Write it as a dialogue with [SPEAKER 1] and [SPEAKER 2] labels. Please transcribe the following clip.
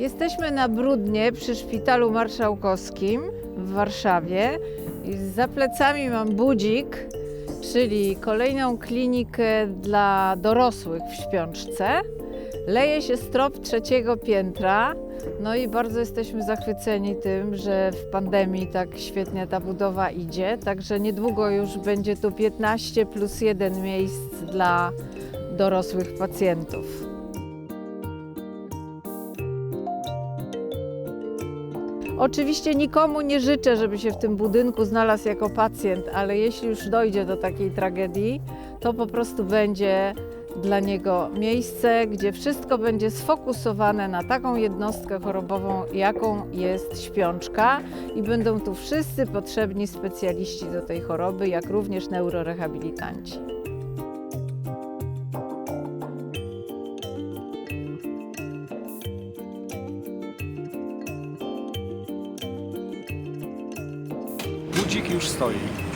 [SPEAKER 1] Jesteśmy na Brudnie przy Szpitalu Marszałkowskim w Warszawie. I za plecami mam budzik, czyli kolejną klinikę dla dorosłych w śpiączce. Leje się strop trzeciego piętra. No i bardzo jesteśmy zachwyceni tym, że w pandemii tak świetnie ta budowa idzie. Także niedługo już będzie tu 15 plus 1 miejsc dla dorosłych pacjentów. Oczywiście nikomu nie życzę, żeby się w tym budynku znalazł jako pacjent, ale jeśli już dojdzie do takiej tragedii, to po prostu będzie dla niego miejsce, gdzie wszystko będzie sfokusowane na taką jednostkę chorobową, jaką jest śpiączka i będą tu wszyscy potrzebni specjaliści do tej choroby, jak również neurorehabilitanci.
[SPEAKER 2] Budzik już stoi.